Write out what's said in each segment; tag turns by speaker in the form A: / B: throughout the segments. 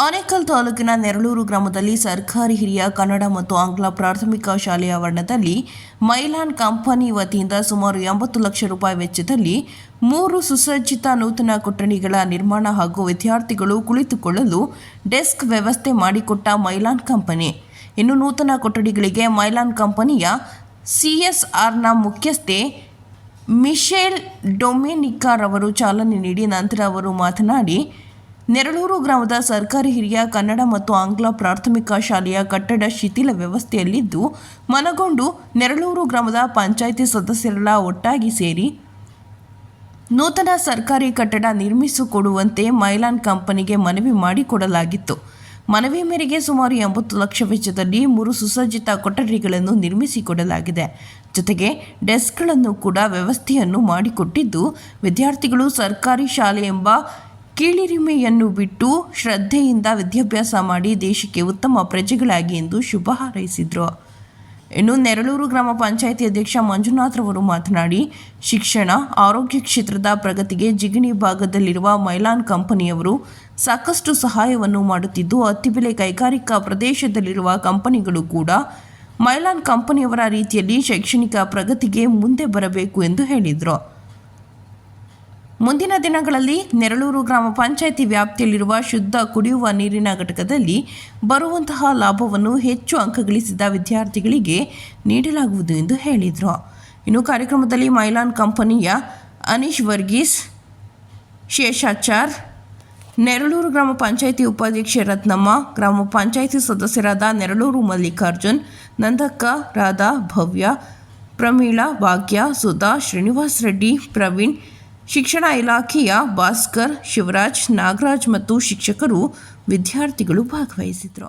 A: ಆನೇಕಲ್ ತಾಲೂಕಿನ ನೆರಳೂರು ಗ್ರಾಮದಲ್ಲಿ ಸರ್ಕಾರಿ ಹಿರಿಯ ಕನ್ನಡ ಮತ್ತು ಆಂಗ್ಲ ಪ್ರಾಥಮಿಕ ಶಾಲೆಯ ಆವರಣದಲ್ಲಿ ಮೈಲಾನ್ ಕಂಪನಿ ವತಿಯಿಂದ ಸುಮಾರು ಎಂಬತ್ತು ಲಕ್ಷ ರೂಪಾಯಿ ವೆಚ್ಚದಲ್ಲಿ ಮೂರು ಸುಸಜ್ಜಿತ ನೂತನ ಕೊಠಡಿಗಳ ನಿರ್ಮಾಣ ಹಾಗೂ ವಿದ್ಯಾರ್ಥಿಗಳು ಕುಳಿತುಕೊಳ್ಳಲು ಡೆಸ್ಕ್ ವ್ಯವಸ್ಥೆ ಮಾಡಿಕೊಟ್ಟ ಮೈಲಾನ್ ಕಂಪನಿ. ಇನ್ನು ನೂತನ ಕೊಠಡಿಗಳಿಗೆ ಮೈಲಾನ್ ಕಂಪನಿಯ ಸಿಎಸ್ಆರ್ನ ಮುಖ್ಯಸ್ಥೆ ಮಿಶೆಲ್ ಡೊಮಿನಿಕಾರ್ ಅವರು ಚಾಲನೆ ನೀಡಿ ನಂತರ ಅವರು ಮಾತನಾಡಿ ನೆರಳೂರು ಗ್ರಾಮದ ಸರ್ಕಾರಿ ಹಿರಿಯ ಕನ್ನಡ ಮತ್ತು ಆಂಗ್ಲ ಪ್ರಾಥಮಿಕ ಶಾಲೆಯ ಕಟ್ಟಡ ಶಿಥಿಲ ವ್ಯವಸ್ಥೆಯಲ್ಲಿದ್ದು, ಮನಗೊಂಡು ನೆರಳೂರು ಗ್ರಾಮದ ಪಂಚಾಯಿತಿ ಸದಸ್ಯರೆಲ್ಲ ಒಟ್ಟಾಗಿ ಸೇರಿ ನೂತನ ಸರ್ಕಾರಿ ಕಟ್ಟಡ ನಿರ್ಮಿಸಿಕೊಡುವಂತೆ ಮೈಲಾನ್ ಕಂಪನಿಗೆ ಮನವಿ ಮಾಡಿಕೊಡಲಾಗಿತ್ತು. ಮನವಿ ಮೇರೆಗೆ ಸುಮಾರು ಎಂಬತ್ತು ಲಕ್ಷ ವೆಚ್ಚದಲ್ಲಿ ಮೂರು ಸುಸಜ್ಜಿತ ಕೊಠಡಿಗಳನ್ನು ನಿರ್ಮಿಸಿಕೊಡಲಾಗಿದೆ. ಜೊತೆಗೆ ಡೆಸ್ಕ್ಗಳನ್ನು ಕೂಡ ವ್ಯವಸ್ಥೆಯನ್ನು ಮಾಡಿಕೊಟ್ಟಿದ್ದು, ವಿದ್ಯಾರ್ಥಿಗಳು ಸರ್ಕಾರಿ ಶಾಲೆ ಎಂಬ ಕೀಳಿರಿಮೆಯನ್ನು ಬಿಟ್ಟು ಶ್ರದ್ಧೆಯಿಂದ ವಿದ್ಯಾಭ್ಯಾಸ ಮಾಡಿ ದೇಶಕ್ಕೆ ಉತ್ತಮ ಪ್ರಜೆಗಳಾಗಿ ಎಂದು ಶುಭ ಹಾರೈಸಿದರು. ಇನ್ನು ನೆರಳೂರು ಗ್ರಾಮ ಪಂಚಾಯಿತಿ ಅಧ್ಯಕ್ಷ ಮಂಜುನಾಥ್ರವರು ಮಾತನಾಡಿ, ಶಿಕ್ಷಣ, ಆರೋಗ್ಯ ಕ್ಷೇತ್ರದ ಪ್ರಗತಿಗೆ ಜಿಗಣಿ ಭಾಗದಲ್ಲಿರುವ ಮೈಲಾನ್ ಕಂಪನಿಯವರು ಸಾಕಷ್ಟು ಸಹಾಯವನ್ನು ಮಾಡುತ್ತಿದ್ದು, ಅತ್ತಿಬೆಲೆ ಕೈಗಾರಿಕಾ ಪ್ರದೇಶದಲ್ಲಿರುವ ಕಂಪನಿಗಳು ಕೂಡ ಮೈಲಾನ್ ಕಂಪನಿಯವರ ರೀತಿಯಲ್ಲಿ ಶೈಕ್ಷಣಿಕ ಪ್ರಗತಿಗೆ ಮುಂದೆ ಬರಬೇಕು ಎಂದು ಹೇಳಿದರು. ಮುಂದಿನ ದಿನಗಳಲ್ಲಿ ನೆರಳೂರು ಗ್ರಾಮ ಪಂಚಾಯಿತಿ ವ್ಯಾಪ್ತಿಯಲ್ಲಿರುವ ಶುದ್ಧ ಕುಡಿಯುವ ನೀರಿನ ಘಟಕದಲ್ಲಿ ಬರುವಂತಹ ಲಾಭವನ್ನು ಹೆಚ್ಚು ಅಂಕಗಳಿಸಿದ ವಿದ್ಯಾರ್ಥಿಗಳಿಗೆ ನೀಡಲಾಗುವುದು ಎಂದು ಹೇಳಿದರು. ಇನ್ನು ಕಾರ್ಯಕ್ರಮದಲ್ಲಿ ಮೈಲಾನ್ ಕಂಪನಿಯ ಅನೀಶ್ ವರ್ಗೀಸ್, ಶೇಷಾಚಾರ್, ನೆರಳೂರು ಗ್ರಾಮ ಪಂಚಾಯಿತಿ ಉಪಾಧ್ಯಕ್ಷೆ ರತ್ನಮ್ಮ, ಗ್ರಾಮ ಪಂಚಾಯಿತಿ ಸದಸ್ಯರಾದ ನೆರಳೂರು ಮಲ್ಲಿಕಾರ್ಜುನ್, ನಂದಕ್ಕ, ರಾಧಾ, ಭವ್ಯ, ಪ್ರಮೀಳಾ, ಭಾಗ್ಯ, ಸುಧಾ, ಶ್ರೀನಿವಾಸ್ ರೆಡ್ಡಿ, ಪ್ರವೀಣ್ ಶಿಕ್ಷಣ ಇಲಾಖೆಯ ಭಾಸ್ಕರ್ ಶಿವರಾಜ್ ನಾಗರಾಜ್ ಮತ್ತು ಶಿಕ್ಷಕರು ವಿದ್ಯಾರ್ಥಿಗಳು ಭಾಗವಹಿಸಿದರು.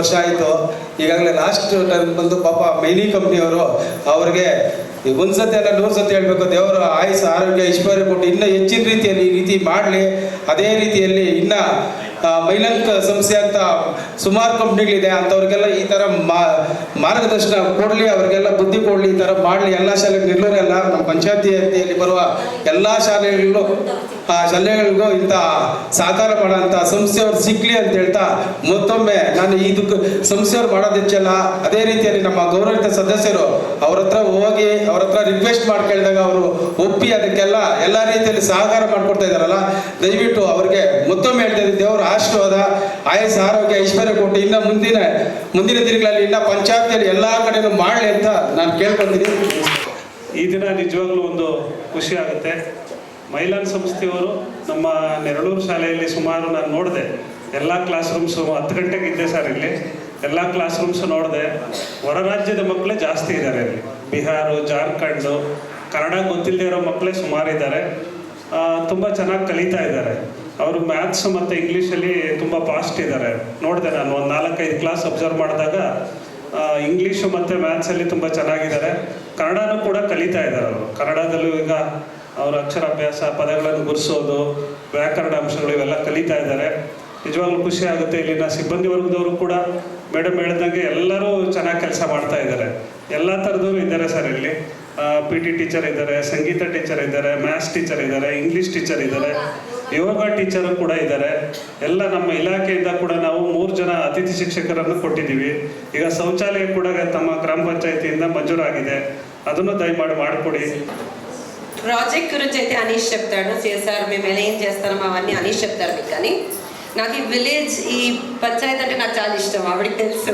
B: ವರ್ಷ ಆಯಿತು. ಈಗಾಗಲೇ ಲಾಸ್ಟ್ ಟೈಮ್ ಬಂದು ಪಾಪ ಮೈನಿ ಕಂಪ್ನಿಯವರು ಅವ್ರಿಗೆ ಒಂದ್ಸತಿ ಒಂದು ಸತಿ ಅಲ್ಲ ನೂರು ಸತಿ ಹೇಳಬೇಕು, ದೇವರು ಆಯುಸ್ ಆರೋಗ್ಯ, ಐಶ್ವರ್ಯ ಕೊಟ್ಟು ಇನ್ನೂ ಹೆಚ್ಚಿನ ರೀತಿಯಲ್ಲಿ ಈ ರೀತಿ ಮಾಡಲಿ. ಅದೇ ರೀತಿಯಲ್ಲಿ ಇನ್ನ ಮೈಲಂಕ್ ಸಂಸ್ಥೆ ಅಂತ ಸುಮಾರು ಕಂಪ್ನಿಗಳಿದೆ ಅಂಥವ್ರಿಗೆಲ್ಲ ಈ ಥರ ಮಾರ್ಗದರ್ಶನ ಕೊಡಲಿ, ಅವರಿಗೆಲ್ಲ ಬುದ್ಧಿ ಕೊಡಲಿ, ಈ ಥರ ಮಾಡಲಿ. ಎಲ್ಲ ಶಾಲೆಗೆ ನಿರ್ಲೋರೆಲ್ಲ ನಮ್ಮ ಪಂಚಾಯತಿ ವ್ಯಾಪ್ತಿಯಲ್ಲಿ ಬರುವ ಎಲ್ಲ ಶಾಲೆಗಳಿಗೂ ಆ ಶಾಲೆಗಳಿಗೂ ಇಂಥ ಸಹಕಾರ ಮಾಡೋಂಥ ಸಂಸ್ಥೆಯವ್ರು ಸಿಗ್ಲಿ ಅಂತ ಹೇಳ್ತಾ ಮತ್ತೊಮ್ಮೆ ನಾನು ಇದಕ್ಕೆ ಸಂಸ್ಥೆಯವ್ರು ಮಾಡೋದು ಅದೇ ರೀತಿಯಲ್ಲಿ ನಮ್ಮ ಗೌರವಿತ ಸದಸ್ಯರು ಅವ್ರ ಹತ್ರ ಹೋಗಿ ಅವ್ರ ಹತ್ರ ರಿಕ್ವೆಸ್ಟ್ ಮಾಡಿ ಕೇಳಿದಾಗ ಅವರು ಒಪ್ಪಿ ಅದಕ್ಕೆಲ್ಲ ಎಲ್ಲ ರೀತಿಯಲ್ಲಿ ಸಹಕಾರ ಮಾಡ್ಕೊಡ್ತಾ ಇದ್ದಾರಲ್ಲ, ದಯವಿಟ್ಟು ಅವ್ರಿಗೆ ಮತ್ತೊಮ್ಮೆ ಹೇಳ್ತಾ ಇದ್ದೀನಿ, ದೇವರ ಆಶೀರ್ವಾದ, ಆಯಸ್, ಆರೋಗ್ಯ, ಐಶ್ವರ್ಯ ಕೊಟ್ಟು ಇನ್ನು ಮುಂದಿನ ಮುಂದಿನ ದಿನಗಳಲ್ಲಿ ಇನ್ನ ಪಂಚಾಯತಿಯಲ್ಲಿ ಎಲ್ಲ ಕಡೆನೂ ಮಾಡಲಿ ಅಂತ ನಾನು ಕೇಳ್ಕೊತೀನಿ
C: ಈ ದಿನ ನಿಜವಾಗ್ಲೂ ಒಂದು ಖುಷಿ ಆಗುತ್ತೆ. ಮೈಲಾನ್ ಸಂಸ್ಥೆಯವರು ನಮ್ಮ ನೆರಳೂರು ಶಾಲೆಯಲ್ಲಿ ಸುಮಾರು ನಾನು ನೋಡಿದೆ. ಎಲ್ಲ ಕ್ಲಾಸ್ ರೂಮ್ಸು ಹತ್ತು ಗಂಟೆಗೆ ಇದ್ದೆ ಸರ್ ಇಲ್ಲಿ. ಎಲ್ಲ ಕ್ಲಾಸ್ ರೂಮ್ಸು ನೋಡಿದೆ. ಹೊರ ರಾಜ್ಯದ ಮಕ್ಕಳೇ ಜಾಸ್ತಿ ಇದ್ದಾರೆ ಇಲ್ಲಿ. ಬಿಹಾರು, ಜಾರ್ಖಂಡು, ಕನ್ನಡ ಗೊತ್ತಿಲ್ಲದೆ ಇರೋ ಮಕ್ಕಳೇ ಸುಮಾರು ಇದ್ದಾರೆ. ತುಂಬ ಚೆನ್ನಾಗಿ ಕಲಿತಾ ಇದ್ದಾರೆ. ಅವರು ಮ್ಯಾಥ್ಸ್ ಮತ್ತು ಇಂಗ್ಲೀಷಲ್ಲಿ ತುಂಬ ಫಾಸ್ಟ್ ಇದ್ದಾರೆ. ನೋಡಿದೆ ನಾನು, ಒಂದು ನಾಲ್ಕೈದು ಕ್ಲಾಸ್ ಅಬ್ಸರ್ವ್ ಮಾಡಿದಾಗ ಇಂಗ್ಲೀಷು ಮತ್ತು ಮ್ಯಾಥ್ಸಲ್ಲಿ ತುಂಬ ಚೆನ್ನಾಗಿದ್ದಾರೆ. ಕನ್ನಡನೂ ಕೂಡ ಕಲಿತಾ ಇದ್ದಾರೆ ಅವರು. ಕನ್ನಡದಲ್ಲೂ ಈಗ ಅವರ ಅಕ್ಷರಾಭ್ಯಾಸ ಪದಗಳನ್ನು ಗುರುಸೋದು, ವ್ಯಾಕರಣ ಅಂಶಗಳು ಇವೆಲ್ಲ ಕಲಿತಾ ಇದ್ದಾರೆ. ನಿಜವಾಗ್ಲೂ ಖುಷಿ ಆಗುತ್ತೆ ಇಲ್ಲಿನ ಸಿಬ್ಬಂದಿ ವರ್ಗದವರು ಕೂಡ. ಮೇಡಮ್ ಹೇಳಿದಂಗೆ ಎಲ್ಲರೂ ಚೆನ್ನಾಗಿ ಕೆಲಸ ಮಾಡ್ತಾ ಇದ್ದಾರೆ. ಎಲ್ಲ ಥರದವರು ಇದ್ದಾರೆ ಸರ್ ಇಲ್ಲಿ. ಪಿ ಟಿ ಟೀಚರ್ ಇದ್ದಾರೆ, ಸಂಗೀತ ಟೀಚರ್ ಇದ್ದಾರೆ ಮ್ಯಾಥ್ಸ್ ಟೀಚರ್ ಇದ್ದಾರೆ ಇಂಗ್ಲಿಷ್ ಟೀಚರ್ ಇದ್ದಾರೆ. ಯೋಗ ಟೀಚರು ಕೂಡ ಇದ್ದಾರೆ. ಎಲ್ಲ ನಮ್ಮ ಇಲಾಖೆಯಿಂದ ಕೂಡ ನಾವು ಮೂರು ಜನ ಅತಿಥಿ ಶಿಕ್ಷಕರನ್ನು ಕೊಟ್ಟಿದ್ದೀವಿ. ಈಗ ಶೌಚಾಲಯ ಕೂಡ ತಮ್ಮ ಗ್ರಾಮ ಪಂಚಾಯತಿಯಿಂದ ಮಂಜೂರಾಗಿದೆ. ಅದನ್ನು ದಯಮಾಡಿ ಮಾಡಿಕೊಡಿ.
D: ప్రాజెక్ట్ గురించి అయితే అనీష్ చెప్తాడు సిఎస్ఆర్ మేము ఎలా ఏం చేస్తాము అవన్నీ అనీష్ చెప్తారు మీకు కానీ నాకు ఈ విలేజ్ ఈ పంచాయత్ అంటే నాకు చాలా ఇష్టం ఆవిడకి తెలుసు.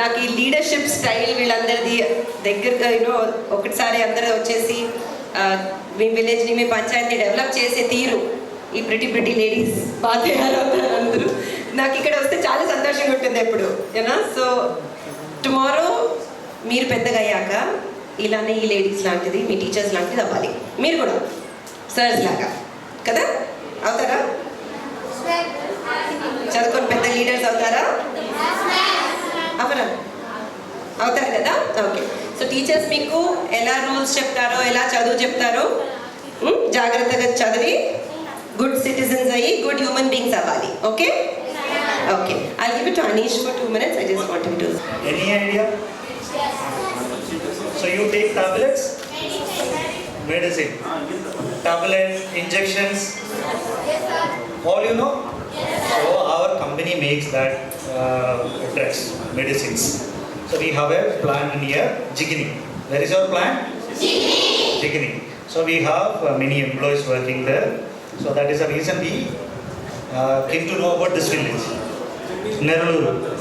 D: నాకు ఈ లీడర్షిప్ స్టైల్ వీళ్ళందరిది దగ్గరగా యూనో ఒకటిసారి అందరూ వచ్చేసి మీ విలేజ్ని మీ పంచాయతీని డెవలప్ చేసే తీరు. ఈ ప్రిటీ ప్రిటీ లేడీస్ బాగా తయారవుతారు అందరూ. నాకు ఇక్కడ వస్తే చాలా సంతోషంగా ఉంటుంది ఎప్పుడు యూనో సో టుమారో మీరు పెద్దగా అయ్యాక ఇలానే ఈ లేడీస్ లాంటిది మీ టీచర్స్ లాంటిది అవ్వాలి. మీరు కూడా సర్స్ లాగా. కదా? అవుతారా? చదువుకొని పెద్ద లీడర్స్ అవుతారా? అవరా అవుతారు కదా? ఓకే. సో టీచర్స్ మీకు ఎలా రూల్స్ చెప్తారో ఎలా చదువు చెప్తారో జాగ్రత్తగా చదివి గుడ్ సిటిజన్స్ అయ్యి గుడ్ హ్యూమన్ బీయింగ్స్ అవ్వాలి. Okay? Okay. I give it to Anish for two minutes I just want to
E: any idea So you take tablets? Medicine. Tablet, injections? All you know? So our company makes that uh, drugs, medicines. So we have a plant near Jigini. Where is our plant? Jigini. Jigini. So we have uh, many employees working there. So that is the reason we uh, came to know about this village, Neraluru.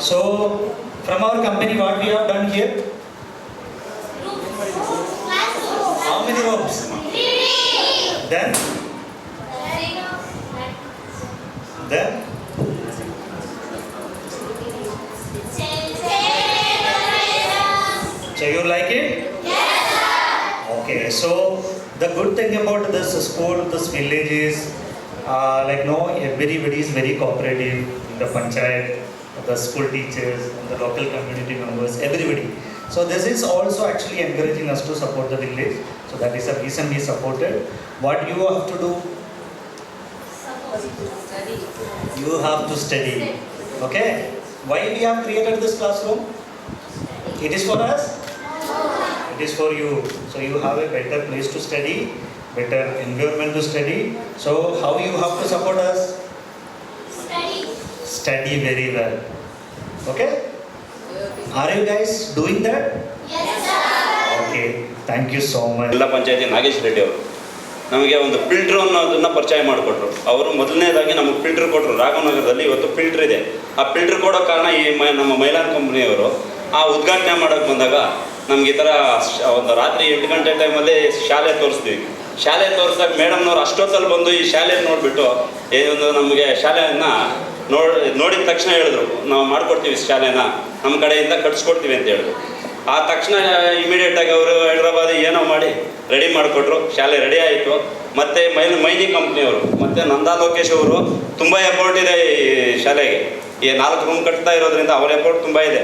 E: So, from our company, what we have done here? How many rooms? Then? Then? So you like it? Yes! sir. Okay, so the good thing about this school, this village is, uh, like no, everybody is very cooperative, the panchayat, the school teachers, and the local community members, everybody. So this is also actually encouraging us to support the village. So that is the reason we supported. What you have to do? Support. Study. You have to study. Okay? Why we have created this classroom? It is for us? It is for you. So you have a better place to study, better environment to study. So how you have to support us? Study. Very well. Okay? Are you guys doing that? Yes, sir. Okay. Thank you so much.
F: ಜಿಲ್ಲಾ ಪಂಚಾಯತಿ ನಾಗೇಶ್ ರೆಡ್ಡಿ ಅವರು ನಮಗೆ ಒಂದು filter ಅನ್ನೋದನ್ನು ಪರಿಚಯ ಮಾಡಿಕೊಟ್ರು ಅವರು ಮೊದಲನೇದಾಗಿ ನಮಗೆ ಫಿಲ್ಟರ್ ಕೊಟ್ಟರು ರಾಘವನಗರದಲ್ಲಿ ಇವತ್ತು ಫಿಲ್ಟ್ರ್ ಇದೆ ಆ ಫಿಲ್ಟ್ರ್ ಕೊಡೋ ಕಾರಣ ಈ ಮ ನಮ್ಮ ಮೈಲಾನ್ ಕಂಪ್ನಿಯವರು ಆ ಉದ್ಘಾಟನೆ ಮಾಡೋಕ್ಕೆ ಬಂದಾಗ ನಮ್ಗೆ ಈ ಥರ ಒಂದು ರಾತ್ರಿ ಎಂಟು ಗಂಟೆ ಟೈಮಲ್ಲಿ ಶಾಲೆ ತೋರಿಸ್ತೀವಿ ಶಾಲೆ ತೋರಿಸಿದಾಗ ಮೇಡಮ್ನವ್ರು ಅಷ್ಟೊತ್ತಲ್ಲಿ ಬಂದು ಈ ಶಾಲೆ ನೋಡಿಬಿಟ್ಟು ಏನೊಂದು ನಮಗೆ ಶಾಲೆಯನ್ನು ನೋಡಿ, ನೋಡಿದ ತಕ್ಷಣ ಹೇಳಿದ್ರು, ನಾವು ಮಾಡ್ಕೊಡ್ತೀವಿ ಶಾಲೆನ, ನಮ್ಮ ಕಡೆಯಿಂದ ಕಟ್ಸ್ಕೊಡ್ತೀವಿ ಅಂತ ಹೇಳಿದ್ರು. ಆ ತಕ್ಷಣ ಇಮಿಡಿಯೇಟಾಗಿ ಅವರು ಹೈದ್ರಾಬಾದ್ ಏನೋ ಮಾಡಿ ರೆಡಿ ಮಾಡಿಕೊಟ್ರು. ಶಾಲೆ ರೆಡಿ ಆಯಿತು. ಮತ್ತು ಮೈನ್ ಮೈನಿಂಗ್ ಕಂಪ್ನಿಯವರು ಮತ್ತು ನಂದಾ ಲೋಕೇಶ್ ಅವರು, ತುಂಬ ಎಫೋರ್ಟ್ ಇದೆ ಈ ಶಾಲೆಗೆ. ಈ ನಾಲ್ಕು ರೂಮ್ ಕಟ್ತಾ ಇರೋದ್ರಿಂದ ಅವ್ರ ಎಫರ್ಟ್ ತುಂಬ ಇದೆ.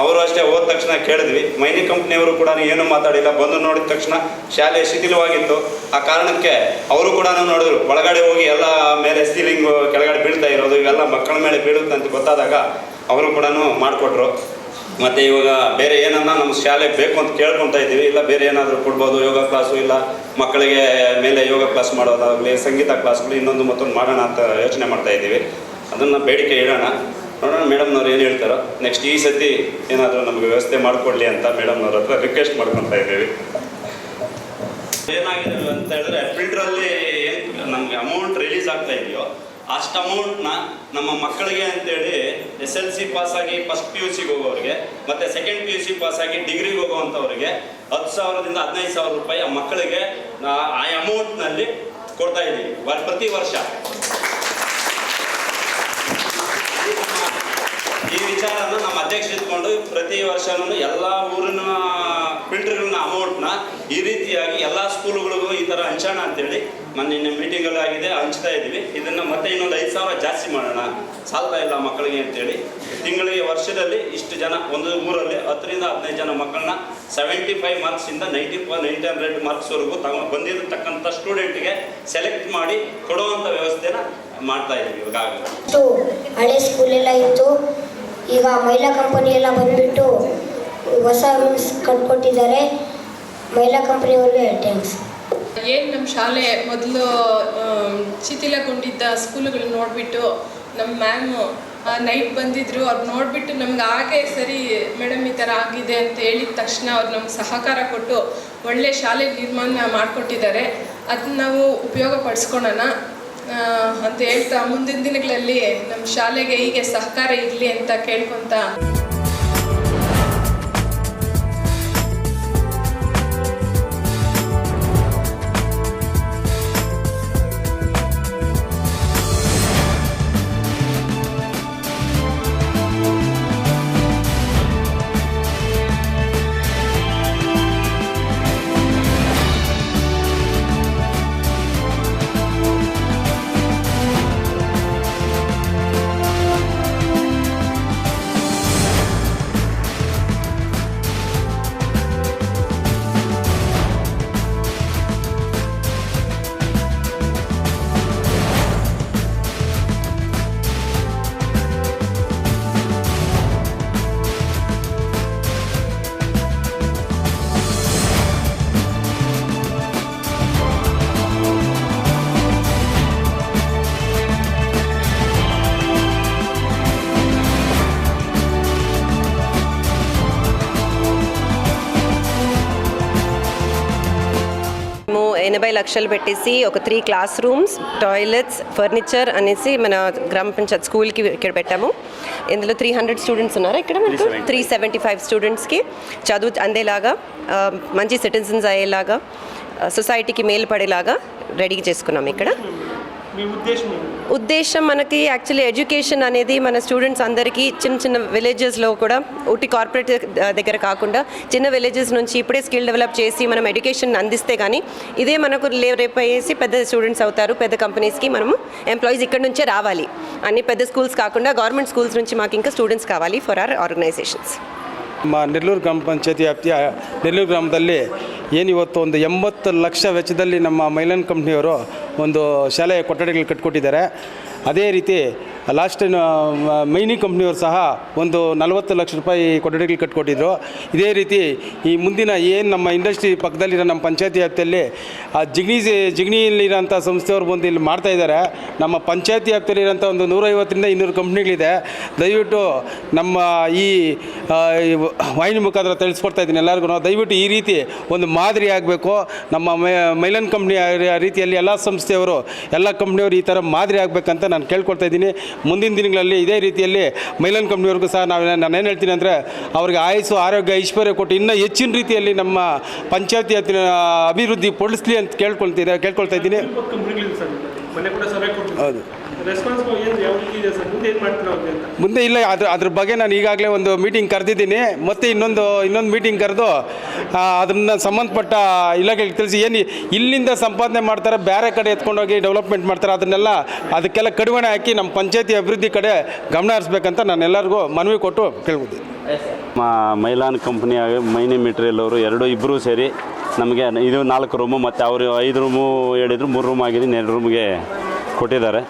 F: ಅವರು ಅಷ್ಟೇ ಹೋದ ತಕ್ಷಣ ಕೇಳಿದ್ವಿ. ಮೈನಿ ಕಂಪ್ನಿಯವರು ಕೂಡ ಏನು ಮಾತಾಡಿಲ್ಲ. ಬಂದು ನೋಡಿದ ತಕ್ಷಣ ಶಾಲೆ ಶಿಥಿಲವಾಗಿತ್ತು. ಆ ಕಾರಣಕ್ಕೆ ಅವರು ಕೂಡ ನೋಡಿದ್ರು. ಒಳಗಡೆ ಹೋಗಿ ಎಲ್ಲ ಮೇಲೆ ಸೀಲಿಂಗ್ ಕೆಳಗಡೆ ಬೀಳ್ತಾ ಇರೋದು, ಇವೆಲ್ಲ ಮಕ್ಕಳ ಮೇಲೆ ಬೀಳುತ್ತೆ ಅಂತ ಗೊತ್ತಾದಾಗ ಅವರು ಕೂಡ ಮಾಡಿಕೊಟ್ರು. ಮತ್ತು ಇವಾಗ ಬೇರೆ ಏನನ್ನ ನಮ್ಮ ಶಾಲೆಗೆ ಬೇಕು ಅಂತ ಕೇಳ್ಕೊತಾ ಇದ್ದೀವಿ. ಇಲ್ಲ ಬೇರೆ ಏನಾದರೂ ಕೊಡ್ಬೋದು, ಯೋಗ ಕ್ಲಾಸು ಇಲ್ಲ. ಮಕ್ಕಳಿಗೆ ಮೇಲೆ ಯೋಗ ಕ್ಲಾಸ್ ಮಾಡೋದಾಗಲಿ, ಸಂಗೀತ ಕ್ಲಾಸ್ಗಳು ಇನ್ನೊಂದು ಮತ್ತೊಂದು ಮಾಡೋಣ ಅಂತ ಯೋಚನೆ ಮಾಡ್ತಾ ಇದ್ದೀವಿ. ಅದನ್ನು ಬೇಡಿಕೆ ಇಡೋಣ. ನೋಡೋಣ ಮೇಡಮ್ನವ್ರು ಏನು ಹೇಳ್ತಾರೋ ನೆಕ್ಸ್ಟ್ ಈ ಸತಿ ಏನಾದರೂ ನಮಗೆ ವ್ಯವಸ್ಥೆ ಮಾಡಿಕೊಡ್ಲಿ ಅಂತ ಮೇಡಮ್ನವ್ರ ಹತ್ರ ರಿಕ್ವೆಸ್ಟ್ ಮಾಡ್ಕೊತಾ ಇದ್ದೀವಿ. ಏನಾಗಿದೆ ಅಂತ ಹೇಳಿದ್ರೆ ಫಿಲ್ಟ್ರಲ್ಲಿ ಏನು ನಮಗೆ ಅಮೌಂಟ್ ರಿಲೀಸ್ ಆಗ್ತಾ ಇದೆಯೋ, ಅಷ್ಟು ಅಮೌಂಟ್ನ ನಮ್ಮ ಮಕ್ಕಳಿಗೆ ಅಂತೇಳಿ ಎಸ್ ಎಲ್ ಸಿ ಪಾಸಾಗಿ ಫಸ್ಟ್ ಪಿ ಯು ಸಿಗೆ ಹೋಗೋರಿಗೆ, ಮತ್ತು ಸೆಕೆಂಡ್ ಪಿ ಯು ಸಿ ಪಾಸಾಗಿ ಡಿಗ್ರಿಗೆ ಹೋಗುವಂಥವ್ರಿಗೆ ಹತ್ತು ಸಾವಿರದಿಂದ ಹದಿನೈದು ಸಾವಿರ ರೂಪಾಯಿ ಆ ಮಕ್ಕಳಿಗೆ ಆ ಅಮೌಂಟ್ನಲ್ಲಿ ಕೊಡ್ತಾ ಇದ್ದೀವಿ ಪ್ರತಿ ವರ್ಷ ಈ ವಿಚಾರನ ನಮ್ಮ ಅಧ್ಯಕ್ಷರು ಇಟ್ಕೊಂಡು ಪ್ರತಿ ವರ್ಷನೂ ಎಲ್ಲ ಊರಿನ ಫಿಲ್ಟರ್ಗಳನ್ನ ಅಮೌಂಟ್ನ ಈ ರೀತಿಯಾಗಿ ಎಲ್ಲ ಸ್ಕೂಲ್ಗಳಿಗೂ ಈ ಥರ ಹಂಚೋಣ ಅಂತೇಳಿ ಮೊನ್ನೆ ಮೀಟಿಂಗಲ್ಲಾಗಿದೆ, ಹಂಚ್ತಾ ಇದ್ದೀವಿ. ಇದನ್ನು ಮತ್ತೆ ಇನ್ನೊಂದು ಐದು ಸಾವಿರ ಜಾಸ್ತಿ ಮಾಡೋಣ. ಸಾಲ್ತಾ ಇಲ್ಲ ಮಕ್ಕಳಿಗೆ ಅಂತೇಳಿ. ತಿಂಗಳಿಗೆ ವರ್ಷದಲ್ಲಿ ಇಷ್ಟು ಜನ, ಒಂದು ಊರಲ್ಲಿ ಹತ್ತರಿಂದ ಹದಿನೈದು ಜನ ಮಕ್ಕಳನ್ನ ಸೆವೆಂಟಿ ಫೈವ್ ಮಾರ್ಕ್ಸಿಂದ ನೈಂಟಿ ಫೋರ್ ನೈಂಟಿ ಹಂಡ್ರೆಡ್ ಮಾರ್ಕ್ಸ್ವರೆಗೂ ತಗೊಂಡು ಬಂದಿರತಕ್ಕಂಥ ಸ್ಟೂಡೆಂಟ್ಗೆ ಸೆಲೆಕ್ಟ್ ಮಾಡಿ ಕೊಡುವಂಥ ವ್ಯವಸ್ಥೆನ ಮಾಡ್ತಾ ಇದ್ದೀವಿ
G: ಇವಾಗ ಹಳೆ ಸ್ಕೂಲೆಲ್ಲ ಇತ್ತು. ಈಗ ಮಹಿಳಾ ಕಂಪನಿ ಎಲ್ಲ ಬಂದುಬಿಟ್ಟು ಹೊಸ ರೂಮ್ಸ್ ಕಟ್ಕೊಟ್ಟಿದ್ದಾರೆ. ಮಹಿಳಾ ಕಂಪನಿಯವ್ರಿಗೆ ಥ್ಯಾಂಕ್ಸ್
H: ಏನು ನಮ್ಮ ಶಾಲೆ ಮೊದಲು ಶಿಥಿಲಗೊಂಡಿದ್ದ ಸ್ಕೂಲುಗಳನ್ನ ನೋಡಿಬಿಟ್ಟು ನಮ್ಮ ಮ್ಯಾಮು ನೈಟ್ ಬಂದಿದ್ರು. ಅವ್ರು ನೋಡಿಬಿಟ್ಟು ನಮ್ಗೆ ಹಾಗೆ ಸರಿ ಮೇಡಮ್ ಈ ಥರ ಆಗಿದೆ ಅಂತ ಹೇಳಿದ ತಕ್ಷಣ ಅವ್ರು ನಮ್ಗೆ ಸಹಕಾರ ಕೊಟ್ಟು ಒಳ್ಳೆ ಶಾಲೆ ನಿರ್ಮಾಣ ಮಾಡಿಕೊಟ್ಟಿದ್ದಾರೆ. ಅದನ್ನ ನಾವು ಉಪಯೋಗ ಪಡಿಸ್ಕೊಳೋಣ. ಆ, ಅಂತ ಹೇಳ್ತಾ ಮುಂದಿನ ದಿನಗಳಲ್ಲಿ ನಮ್ಮ ಶಾಲೆಗೆ ಹೀಗೆ ಸಹಕಾರ ಇರಲಿ ಅಂತ ಕೇಳ್ಕೊತ
D: లక్షలు పెట్టేసి ఒక three class rooms toilets furniture అనేసి మన గ్రామ పంచాయత్ స్కూల్కి ఇక్కడ పెట్టాము. ఇందులో త్రీ హండ్రెడ్ స్టూడెంట్స్ ఉన్నారు ఇక్కడ మనకు. త్రీ సెవెంటీ ఫైవ్ స్టూడెంట్స్కి చదువు అందేలాగా మంచి సిటిజన్స్ అయ్యేలాగా సొసైటీకి మేలు పడేలాగా రెడీ చేసుకున్నాం ఇక్కడ. ఉద్దేశం మనకి యాక్చువల్లీ ఎడ్యుకేషన్ అనేది మన స్టూడెంట్స్ అందరికీ చిన్న చిన్న విలేజెస్లో కూడా ఒకటి కార్పొరేట్ దగ్గర కాకుండా చిన్న విలేజెస్ నుంచి ఇప్పుడే స్కిల్ డెవలప్ చేసి మనం ఎడ్యుకేషన్ అందిస్తే కానీ ఇదే మనకు లే- రేపు అయ్యేసి పెద్ద స్టూడెంట్స్ అవుతారు పెద్ద కంపెనీస్కి మనము ఎంప్లాయీస్ ఇక్కడ నుంచే రావాలి అన్ని పెద్ద స్కూల్స్ కాకుండా గవర్నమెంట్ స్కూల్స్ నుంచి మాకు ఇంకా స్టూడెంట్స్ కావాలి ఫర్ అవర్ ఆర్గనైజేషన్స్
B: ನಮ್ಮ ನೆಲ್ಲೂರು ಗ್ರಾಮ ಪಂಚಾಯತಿ ವ್ಯಾಪ್ತಿಯ ನೆಲ್ಲೂರು ಗ್ರಾಮದಲ್ಲಿ ಏನಿವತ್ತು ಒಂದು ಎಂಬತ್ತು ಲಕ್ಷ ವೆಚ್ಚದಲ್ಲಿ ನಮ್ಮ ಮೈಲನ್ ಕಂಪ್ನಿಯವರು ಒಂದು ಶಾಲೆಯ ಕೊಠಡಿಗಳು ಕಟ್ಕೊಟ್ಟಿದ್ದಾರೆ. ಅದೇ ರೀತಿ ಲಾಸ್ಟ್ ಮೈನಿ ಕಂಪ್ನಿಯವರು ಸಹ ಒಂದು ನಲವತ್ತು ಲಕ್ಷ ರೂಪಾಯಿ ಕೊಠಡಿಗಳು ಕಟ್ಕೊಟ್ಟಿದ್ರು. ಇದೇ ರೀತಿ ಈ ಮುಂದಿನ ಏನು ನಮ್ಮ ಇಂಡಸ್ಟ್ರಿ ಪಕ್ಕದಲ್ಲಿರೋ ನಮ್ಮ ಪಂಚಾಯತಿ ವ್ಯಾಪ್ತಿಯಲ್ಲಿ ಆ ಜಿಗ್ನಿ ಜಿಗ್ನಿಯಲ್ಲಿರೋಂಥ ಸಂಸ್ಥೆಯವರು ಬಂದು ಇಲ್ಲಿ ಮಾಡ್ತಾ ಇದ್ದಾರೆ. ನಮ್ಮ ಪಂಚಾಯತಿ ವ್ಯಾಪ್ತಿಯಲ್ಲಿರೋಂಥ ಒಂದು ನೂರೈವತ್ತರಿಂದ ಇನ್ನೂರು ಕಂಪ್ನಿಗಳಿದೆ. ದಯವಿಟ್ಟು ನಮ್ಮ ಈ ವಾಹಿನಿ ಮುಖಾಂತರ ತಿಳಿಸ್ಕೊಡ್ತಾ ಇದ್ದೀನಿ ಎಲ್ಲರಿಗೂ ದಯವಿಟ್ಟು ಈ ರೀತಿ ಒಂದು ಮಾದರಿ ಆಗಬೇಕು. ನಮ್ಮ ಮೈಲನ್ ಕಂಪ್ನಿ ರೀತಿಯಲ್ಲಿ ಎಲ್ಲ ಸಂಸ್ಥೆಯವರು, ಎಲ್ಲ ಕಂಪ್ನಿಯವರು ಈ ಥರ ಮಾದರಿ ಆಗಬೇಕಂತ ನಾನು ಕೇಳ್ಕೊಳ್ತಾ ಇದ್ದೀನಿ. ಮುಂದಿನ ದಿನಗಳಲ್ಲಿ ಇದೇ ರೀತಿಯಲ್ಲಿ ಮೈಲನ್ ಕಂಪ್ನಿಯವ್ರಿಗೂ ಸಹ ನಾವು ನಾನು ಏನು ಹೇಳ್ತೀನಿ ಅಂದರೆ ಅವ್ರಿಗೆ ಆಯಸ್ಸು, ಆರೋಗ್ಯ, ಐಶ್ವರ್ಯ ಕೊಟ್ಟು ಇನ್ನೂ ಹೆಚ್ಚಿನ ರೀತಿಯಲ್ಲಿ ನಮ್ಮ ಪಂಚಾಯತಿ ಅಭಿವೃದ್ಧಿ ಪಡಿಸ್ಲಿ ಅಂತ ಕೇಳ್ಕೊಳ್ತೀನಿ ಕೇಳ್ಕೊಳ್ತಾ ಇದ್ದೀನಿ. ಹೌದು.
C: ರೆಸ್ಪಾನ್ಸ್ ಏನು ಯಾವ ರೀತಿ ಇದೆ ಸರ್? ಮುಂದೆ ಏನು ಮಾಡ್ತೀರಾ ಅವ್ರಿಗೆ ಅಂತ?
B: ಮುಂದೆ ಇಲ್ಲ ಅದ್ರ ಅದ್ರ ಬಗ್ಗೆ ನಾನು ಈಗಾಗಲೇ ಒಂದು ಮೀಟಿಂಗ್ ಕರೆದಿದ್ದೀನಿ. ಮತ್ತೆ ಇನ್ನೊಂದು ಇನ್ನೊಂದು ಮೀಟಿಂಗ್ ಕರೆದು ಅದನ್ನು ಸಂಬಂಧಪಟ್ಟ ಇಲಾಖೆಗೆ ತಿಳಿಸಿ ಏನು ಇಲ್ಲಿಂದ ಸಂಪಾದನೆ ಮಾಡ್ತಾರೆ ಬೇರೆ ಕಡೆ ಎತ್ಕೊಂಡೋಗಿ ಡೆವಲಪ್ಮೆಂಟ್ ಮಾಡ್ತಾರೆ ಅದನ್ನೆಲ್ಲ ಅದಕ್ಕೆಲ್ಲ ಕಡಿವಾಣ ಹಾಕಿ ನಮ್ಮ ಪಂಚಾಯತಿ ಅಭಿವೃದ್ಧಿ ಕಡೆ ಗಮನ ಹರಿಸ್ಬೇಕಂತ ನಾನು ಎಲ್ಲರಿಗೂ ಮನವಿ ಕೊಟ್ಟು ಕೇಳ್ಬೋದು.
F: ಮೈಲಾನ್ ಕಂಪ್ನಿ ಮೈನಿ ಮೆಟೀರಿಯಲ್ ಅವರು ಎರಡು ಇಬ್ಬರೂ ಸೇರಿ ನಮಗೆ ಇದು ನಾಲ್ಕು ರೂಮು ಮತ್ತು ಅವರು ಐದು ರೂಮು ಹೇಳಿದ್ರು ಮೂರು ರೂಮ್ ಆಗಿದೆ ಎರಡು ರೂಮ್ಗೆ ಕೊಟ್ಟಿದ್ದಾರೆ.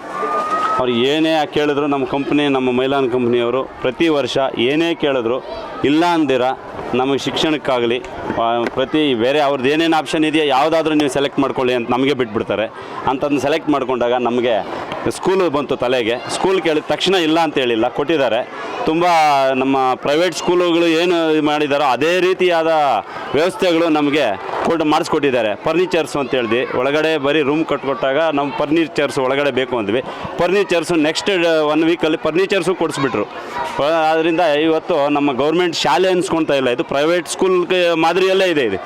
F: ಅವ್ರು ಏನೇ ಕೇಳಿದ್ರು ನಮ್ಮ ಕಂಪ್ನಿ ನಮ್ಮ ಮೈಲಾನ್ ಕಂಪ್ನಿಯವರು ಪ್ರತಿ ವರ್ಷ ಏನೇ ಕೇಳಿದ್ರು, ಇಲ್ಲ ಅಂದಿರ ನಮಗೆ ಶಿಕ್ಷಣಕ್ಕಾಗಲಿ ಪ್ರತಿ ಬೇರೆ ಅವ್ರದ್ದು ಏನೇನು ಆಪ್ಷನ್ ಇದೆಯಾ ಯಾವುದಾದ್ರೂ ನೀವು ಸೆಲೆಕ್ಟ್ ಮಾಡ್ಕೊಳ್ಳಿ ಅಂತ ನಮಗೆ ಬಿಟ್ಬಿಡ್ತಾರೆ. ಅಂತಂದು ಸೆಲೆಕ್ಟ್ ಮಾಡಿಕೊಂಡಾಗ ನಮಗೆ ಸ್ಕೂಲು ಬಂತು ತಲೆಗೆ. ಸ್ಕೂಲ್ ಕೇಳಿದ ತಕ್ಷಣ ಇಲ್ಲ ಅಂತ ಹೇಳಿಲ್ಲ, ಕೊಟ್ಟಿದ್ದಾರೆ. ತುಂಬ ನಮ್ಮ ಪ್ರೈವೇಟ್ ಸ್ಕೂಲುಗಳು ಏನು ಮಾಡಿದಾರೋ ಅದೇ ರೀತಿಯಾದ ವ್ಯವಸ್ಥೆಗಳು ನಮಗೆ ಕೊಟ್ಟು ಮಾಡಿಸ್ಕೊಟ್ಟಿದ್ದಾರೆ. ಫರ್ನಿಚರ್ಸ್ ಅಂತ ಹೇಳಿದ್ವಿ ಒಳಗಡೆ ಬರೀ ರೂಮ್ ಕಟ್ಕೊಟ್ಟಾಗ ನಮ್ಮ ಫರ್ನಿಚರ್ಸ್ ಒಳಗಡೆ ಬೇಕು ಅಂದ್ವಿ. ಫರ್ನಿಚರ್ಸು ನೆಕ್ಸ್ಟ್ ಒನ್ ವೀಕಲ್ಲಿ ಫರ್ನಿಚರ್ಸು ಕೊಡಿಸ್ಬಿಟ್ರು. ಆದ್ದರಿಂದ ಇವತ್ತು ನಮ್ಮ ಗೌರ್ಮೆಂಟ್ ಶಾಲೆ ಅನ್ಸ್ಕೊಳ್ತಾ ಇಲ್ಲ. ಇದು ಪ್ರೈವೇಟ್ ಸ್ಕೂಲ್ ಮಾದರಿಯಲ್ಲೇ ಇದೆ ಇದು.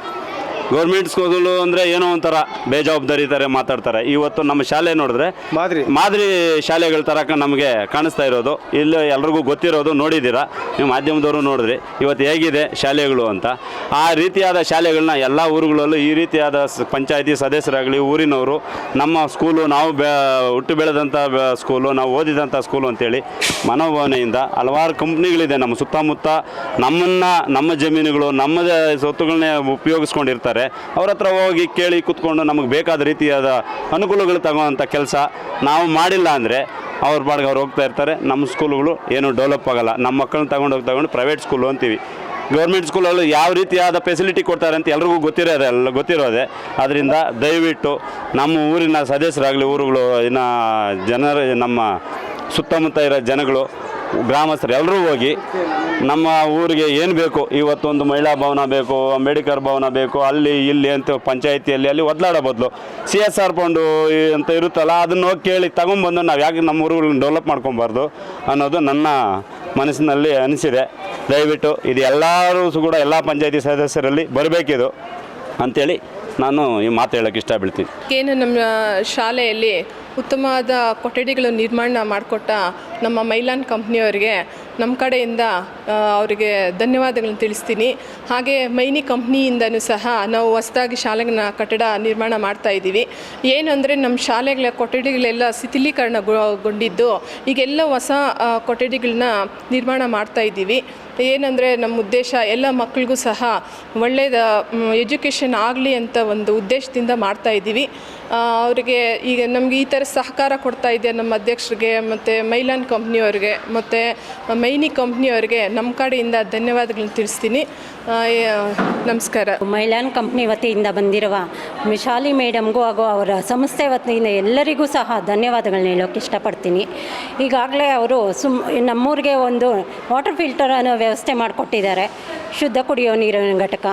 F: ಗೌರ್ಮೆಂಟ್ ಸ್ಕೂಲು ಅಂದರೆ ಏನೋ ಒಂಥರ ಬೇಜವಾಬ್ದಾರಿ ಥರ ಮಾತಾಡ್ತಾರೆ. ಇವತ್ತು ನಮ್ಮ ಶಾಲೆ ನೋಡಿದ್ರೆ
B: ಮಾದರಿ.
F: ಮಾದರಿ ಶಾಲೆಗಳ ಥರ ಕ- ನಮಗೆ ಕಾಣಿಸ್ತಾ ಇರೋದು. ಇಲ್ಲಿ ಎಲ್ರಿಗೂ ಗೊತ್ತಿರೋದು ನೋಡಿದ್ದೀರಾ? ನೀವು ಮಾಧ್ಯಮದವರು ನೋಡಿದ್ರಿ. ಇವತ್ತು ಹೇಗಿದೆ ಶಾಲೆಗಳು ಅಂತ. ಆ ರೀತಿಯಾದ ಶಾಲೆಗಳನ್ನ ಎಲ್ಲ ಊರುಗಳಲ್ಲೂ ಈ ರೀತಿಯಾದ ಸ- ಪಂಚಾಯತಿ ಸದಸ್ಯರಾಗಲಿ ಊರಿನವರು ನಮ್ಮ ಸ್ಕೂಲು ನಾವು ಬೆ ಹುಟ್ಟು ಬೆಳೆದಂಥ ಬೆ- ಸ್ಕೂಲು ನಾವು ಓದಿದಂಥ ಸ್ಕೂಲು ಅಂತೇಳಿ ಮನೋಭಾವನೆಯಿಂದ ಹಲವಾರು ಕಂಪ್ನಿಗಳಿದೆ ನಮ್ಮ ಸುತ್ತಮುತ್ತ ನಮ್ಮನ್ನು ನಮ್ಮ ಜಮೀನುಗಳು ನಮ್ಮದೇ ಸೊತ್ತುಗಳನ್ನೇ ಉಪಯೋಗಿಸ್ಕೊಂಡಿರ್ತಾರೆ. ಅವ್ರ ಹತ್ರ ಹೋಗಿ ಕೇಳಿ ಕೂತ್ಕೊಂಡು ನಮಗೆ ಬೇಕಾದ ರೀತಿಯಾದ ಅನುಕೂಲಗಳು ತಗೋವಂಥ ಕೆಲಸ ನಾವು ಮಾಡಿಲ್ಲ ಅಂದರೆ ಅವ್ರ ಬಾಡಿಗೆ ಅವ್ರು ಹೋಗ್ತಾ ಇರ್ತಾರೆ. ನಮ್ಮ ಸ್ಕೂಲುಗಳು ಏನು ಡೆವಲಪ್ ಆಗಲ್ಲ. ನಮ್ಮ ಮಕ್ಕಳನ್ನ ತಗೊಂಡು ಹೋಗಿ ತಗೊಂಡು ಪ್ರೈವೇಟ್ ಸ್ಕೂಲು ಅಂತೀವಿ. ಗೌರ್ಮೆಂಟ್ ಸ್ಕೂಲಲ್ಲಿ ಯಾವ ರೀತಿಯಾದ ಫೆಸಿಲಿಟಿ ಕೊಡ್ತಾರೆ ಅಂತ ಎಲ್ರಿಗೂ ಗೊತ್ತಿರೋದೆ ಎಲ್ಲ ಗೊತ್ತಿರೋದೆ. ಅದರಿಂದ ದಯವಿಟ್ಟು ನಮ್ಮ ಊರಿನ ಸದಸ್ಯರಾಗಲಿ, ಊರುಗಳು, ಇನ್ನು ಜನರ, ನಮ್ಮ ಸುತ್ತಮುತ್ತ ಇರೋ ಜನಗಳು ಗ್ರಾಮಸ್ಥರು ಎಲ್ಲರೂ ಹೋಗಿ ನಮ್ಮ ಊರಿಗೆ ಏನು ಬೇಕು? ಇವತ್ತೊಂದು ಮಹಿಳಾ ಭವನ ಬೇಕು, ಅಂಬೇಡ್ಕರ್ ಭವನ ಬೇಕು, ಅಲ್ಲಿ, ಇಲ್ಲಿ ಅಂತ ಪಂಚಾಯಿತಿಯಲ್ಲಿ ಅಲ್ಲಿ ಒದ್ಲಾಡೋ ಬದಲು. ಸಿ ಎಸ್ ಆರ್ ಫಂಡು ಅಂತ ಇರುತ್ತಲ್ಲ, ಅದನ್ನು ಹೋಗಿ ಕೇಳಿ ತಗೊಂಬಂದು ನಾವು ಯಾಕೆ ನಮ್ಮ ಊರುಗಳನ್ನ ಡೆವಲಪ್ ಮಾಡ್ಕೊಬಾರ್ದು ಅನ್ನೋದು ನನ್ನ ಮನಸ್ಸಿನಲ್ಲಿ ಅನಿಸಿದೆ. ದಯವಿಟ್ಟು ಇದು ಎಲ್ಲರೂ ಕೂಡ ಎಲ್ಲ ಪಂಚಾಯಿತಿ ಸದಸ್ಯರಲ್ಲಿ ಬರಬೇಕಿದು ಅಂಥೇಳಿ ನಾನು ಈ ಮಾತು ಹೇಳೋಕ್ಕೆ ಇಷ್ಟಪಡ್ತೀನಿ.
H: ಏನು ನಮ್ಮ ಶಾಲೆಯಲ್ಲಿ ಉತ್ತಮವಾದ ಕೊಠಡಿಗಳು ನಿರ್ಮಾಣ ಮಾಡಿಕೊಟ್ಟ ನಮ್ಮ ಮೈಲಾನ್ ಕಂಪ್ನಿಯವರಿಗೆ ನಮ್ಮ ಕಡೆಯಿಂದ ಅವರಿಗೆ ಧನ್ಯವಾದಗಳನ್ನು ತಿಳಿಸ್ತೀನಿ. ಹಾಗೆ ಮೈನಿ ಕಂಪ್ನಿಯಿಂದನೂ ಸಹ ನಾವು ಹೊಸದಾಗಿ ಶಾಲೆಗಳ ಕಟ್ಟಡ ನಿರ್ಮಾಣ ಮಾಡ್ತಾ ಇದ್ದೀವಿ. ಏನಂದರೆ ನಮ್ಮ ಶಾಲೆಗಳ ಕೊಠಡಿಗಳೆಲ್ಲ ಶಿಥಿಲೀಕರಣಗೊಂಡಿದ್ದು, ಈಗೆಲ್ಲ ಹೊಸ ಕೊಠಡಿಗಳನ್ನ ನಿರ್ಮಾಣ ಮಾಡ್ತಾ ಇದ್ದೀವಿ. ಏನಂದರೆ ನಮ್ಮ ಉದ್ದೇಶ ಎಲ್ಲ ಮಕ್ಕಳಿಗೂ ಸಹ ಒಳ್ಳೆಯದ ಎಜುಕೇಷನ್ ಆಗಲಿ ಅಂತ ಒಂದು ಉದ್ದೇಶದಿಂದ ಮಾಡ್ತಾ ಇದ್ದೀವಿ. ಅವರಿಗೆ ಈಗ ನಮಗೆ ಈ ಥರ ಸಹಕಾರ ಕೊಡ್ತಾ ಇದೆ ನಮ್ಮ ಅಧ್ಯಕ್ಷರಿಗೆ ಮತ್ತು ಮೈಲಾನ್ ಕಂಪ್ನಿಯವ್ರಿಗೆ ಮತ್ತು ಮೈನಿ ಕಂಪ್ನಿಯವ್ರಿಗೆ ನಮ್ಮ ಕಡೆಯಿಂದ ಧನ್ಯವಾದಗಳನ್ನ ತಿಳಿಸ್ತೀನಿ. ನಮಸ್ಕಾರ.
I: ಮೈಲಾನ್ ಕಂಪ್ನಿ ವತಿಯಿಂದ ಬಂದಿರುವ ವಿಶಾಲಿ ಮೇಡಮ್ಗೂ ಹಾಗೂ ಅವರ ಸಂಸ್ಥೆ ವತಿಯಿಂದ ಎಲ್ಲರಿಗೂ ಸಹ ಧನ್ಯವಾದಗಳನ್ನ ಹೇಳೋಕ್ಕೆ ಇಷ್ಟಪಡ್ತೀನಿ. ಈಗಾಗಲೇ ಅವರು ಸುಮ್, ನಮ್ಮೂರಿಗೆ ಒಂದು ವಾಟರ್ ಫಿಲ್ಟರ್ ಅನ್ನೋ ವ್ಯವಸ್ಥೆ ಮಾಡಿಕೊಟ್ಟಿದ್ದಾರೆ. ಶುದ್ಧ ಕುಡಿಯೋ ನೀರಿನ ಘಟಕ.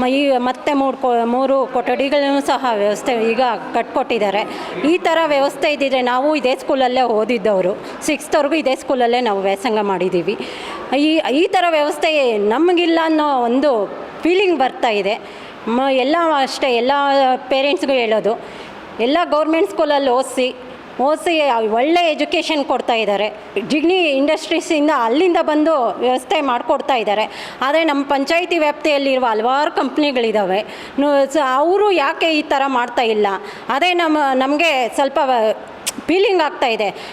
I: ಮ- ಮತ್ತೆ ಮೂರು ಕೊ ಮೂರು ಕೊಠಡಿಗಳನ್ನು ಸಹ ವ್ಯವಸ್ಥೆ ಈಗ ಕಟ್ಕೊಟ್ಟಿದ್ದಾರೆ. ಈ ಥರ ವ್ಯವಸ್ಥೆ ಇದ್ದಿದ್ರೆ ನಾವು ಇದೇ ಸ್ಕೂಲಲ್ಲೇ ಓದಿದ್ದವರು. ಸಿಕ್ಸ್ತ್ವರೆಗೂ ಇದೇ ಸ್ಕೂಲಲ್ಲೇ ನಾವು ವ್ಯಾಸಂಗ ಮಾಡಿದ್ದೀವಿ. ಈ ಈ ಥರ ವ್ಯವಸ್ಥೆ ನಮಗಿಲ್ಲ ಅನ್ನೋ ಒಂದು ಫೀಲಿಂಗ್ ಬರ್ತಾ ಇದೆ. ಮ, ಎಲ್ಲ ಅಷ್ಟೇ, ಎಲ್ಲ ಪೇರೆಂಟ್ಸ್ಗೂ ಹೇಳೋದು. ಎಲ್ಲ ಗೌರ್ಮೆಂಟ್ ಸ್ಕೂಲಲ್ಲಿ ಓದಿಸಿ ಓದಿಸಿ ಒಳ್ಳೆ ಎಜುಕೇಷನ್ ಕೊಡ್ತಾ ಇದ್ದಾರೆ. ಜಿಗ್ನಿ ಇಂಡಸ್ಟ್ರೀಸಿಂದ ಅಲ್ಲಿಂದ ಬಂದು ವ್ಯವಸ್ಥೆ ಮಾಡಿಕೊಡ್ತಾ ಇದ್ದಾರೆ. ಆದರೆ ನಮ್ಮ ಪಂಚಾಯಿತಿ ವ್ಯಾಪ್ತಿಯಲ್ಲಿರುವ ಹಲವಾರು ಕಂಪ್ನಿಗಳಿದ್ದಾವೆ ಅವರು ಯಾಕೆ ಈ ಥರ ಮಾಡ್ತಾ ಇಲ್ಲ? ಅದೇ ನಮ್ಮ, ನಮಗೆ ಸ್ವಲ್ಪ ಫೀಲಿಂಗ್ ಆಗ್ತಾ ಇದೆ.